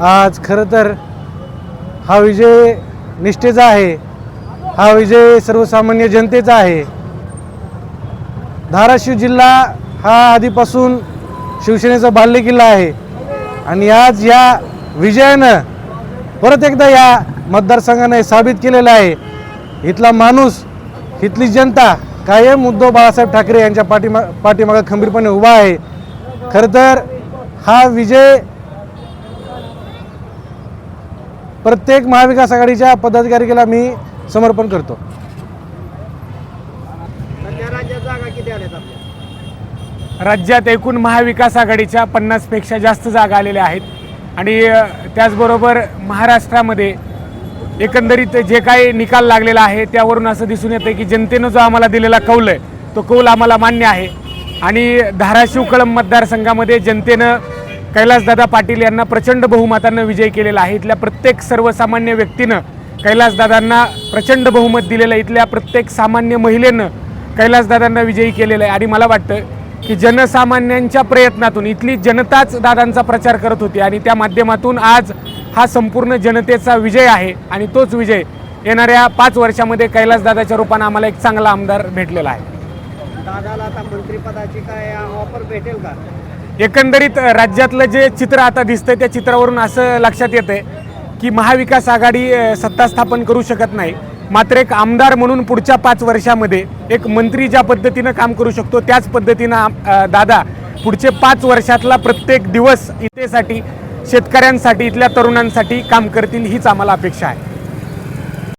आज खरं तर हा विजय निष्ठेचा आहे. हा विजय सर्वसामान्य जनतेचा आहे. धाराशिव जिल्हा हा आधीपासून शिवसेनेचा बाल्यकिल्ला आहे. आणि आज या विजयानं परत एकदा या मतदारसंघाने साबित केलेलं आहे. इथला माणूस इथली जनता कायम उद्धव बाळासाहेब ठाकरे यांच्या पाठीमा पाठीमागं खंबीरपणे उभा आहे. खरं तर हा विजय प्रत्येक महाविकास आघाडीच्या पदाधिकारीला मी समर्पण करतो. राज्यात जागा किती आल्यात आपल्या? राज्यात एकूण महाविकास आघाडीच्या पन्नासपेक्षा जास्त जागा आलेल्या आहेत. आणि त्याचबरोबर महाराष्ट्रामध्ये एकंदरीत जे काही निकाल लागलेला आहे त्यावरून असं दिसून येतं की जनतेनं जो आम्हाला दिलेला कौल आहे तो कौल आम्हाला मान्य आहे. आणि धाराशिव कळंब मतदारसंघामध्ये जनतेनं कैलासदादा पाटील यांना प्रचंड बहुमतानं विजय केलेला आहे. इथल्या प्रत्येक सर्वसामान्य व्यक्तीनं कैलासदादांना प्रचंड बहुमत दिलेलं आहे. इथल्या प्रत्येक सामान्य महिलेनं कैलासदादांना विजयी केलेलं आहे. आणि मला वाटतं की जनसामान्यांच्या प्रयत्नातून इथली जनताच दादांचा प्रचार करत होती आणि त्या माध्यमातून आज हा संपूर्ण जनतेचा विजय आहे आणि तोच विजय येणाऱ्या पाच वर्षामध्ये कैलासदादाच्या रूपानं आम्हाला एक चांगला आमदार भेटलेला आहे. दादाला आता मंत्रिपदाची काय ऑफर भेटेल का? एकंदरीत राज्यातलं जे चित्र आता दिसतंय त्या चित्रावरून असं लक्षात येतंय की महाविकास आघाडी सत्ता स्थापन करू शकत नाही. मात्र एक आमदार म्हणून पुढच्या पाच वर्षामध्ये एक मंत्री ज्या पद्धतीनं काम करू शकतो त्याच पद्धतीनं दादा पुढचे पाच वर्षातला प्रत्येक दिवस इथेसाठी शेतकऱ्यांसाठी इथल्या तरुणांसाठी काम करतील हीच आम्हाला अपेक्षा आहे.